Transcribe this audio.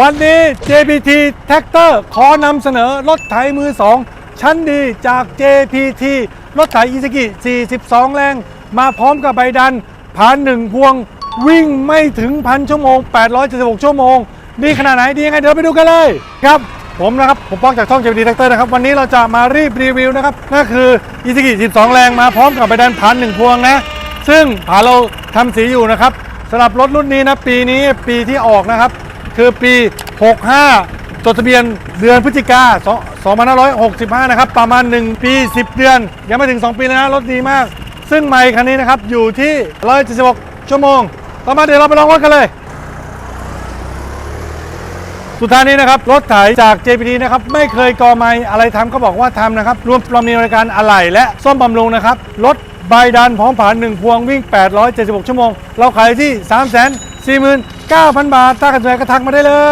วันนี้ JPT Tractor ขอนำเสนอรถไถมือ 2 ชั้นดีจาก JPT รถไถอิซ k กิ 42 แรง มาพร้อมกับใบดันผ่านหนึ่งพวง วิ่งไม่ถึงพันชั่วโมง 876 ชั่วโมง ดีขนาดไหน ดียังไง เดี๋ยวไปดูกันเลย ครับ ผมนะครับ ผมป้องจากช่อง JPT Tractor นะครับ วันนี้เราจะมารีบรีวิวนะครับนั่นคืออิซ k กิ 12 แรงมาพร้อมกับใบดันผ่านหนึ่งพวงนะ ซึ่งผาเราทำสีอยู่นะครับสำหรับรถรุ่นนี้นะปีนี้ปีที่ออกนะครับ คือปี 65 จดทะเบียนเดือนพฤศจิกา2565 นะครับ ประมาณ 1 ปี 10 เดือน ยังไม่ถึง 2 ปีนะรถดีมาก ซึ่งไมค์คันนี้นะครับ อยู่ที่ 176 ชั่วโมง ต่อมาเดี๋ยวเราไปลองรถกันเลย สุดท้ายนี้นะครับ รถไถจาก JPT นะครับ ไม่เคยกอไมอะไรทำก็บอกว่าทำนะครับ รวมเรามีบริการอะไหล่และซ่อมบำรุงนะครับรถใบดันพร้อมผ่าน1พวงวิ่ง 876 ชั่วโมง เราขายที่ 3 4 9 0 0 0 9,000 บาท ถ้ากันสวยก็ทักมาได้เลย